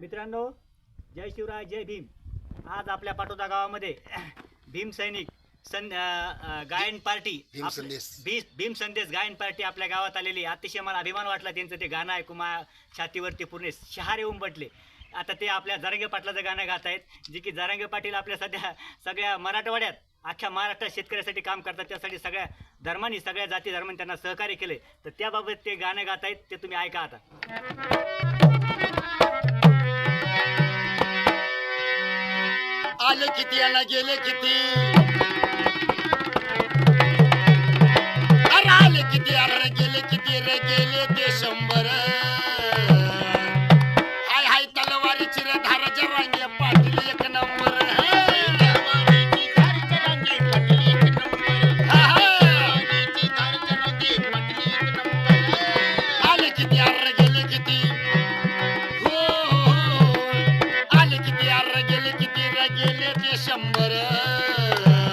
मित्रांनो जय शिवराय जय भीम. आज आपल्या पाटोदा गावामध्ये भीम सैनिक अ, गायन पार्टी भीम संदेश. भी- भीम संदेश गायन पार्टी आपल्या गावात आलेली. अतिशय मला अभिमान वाटला त्यांचं ते गाणं ऐकून. मा छातीवरती पूर्ण शहारे उंबटले. आता ते आपल्या जरांगे पाटलाचं गाणं गात आहेत जे की जरांगे पाटील आपल्या सध्या सगळ्या मराठवाड्यात अख्ख्या महाराष्ट्रात शेतकऱ्यासाठी काम करतात. त्यासाठी सगळ्या धर्मांनी सगळ्या जाती धर्मांनी त्यांना सहकार्य केले तर त्याबाबत ते गाणं गात आहेत ते तुम्ही ऐका आता. आले किती याला गेले किती? अरे आले किती अरे गेले किती रे गेले देश शंभर.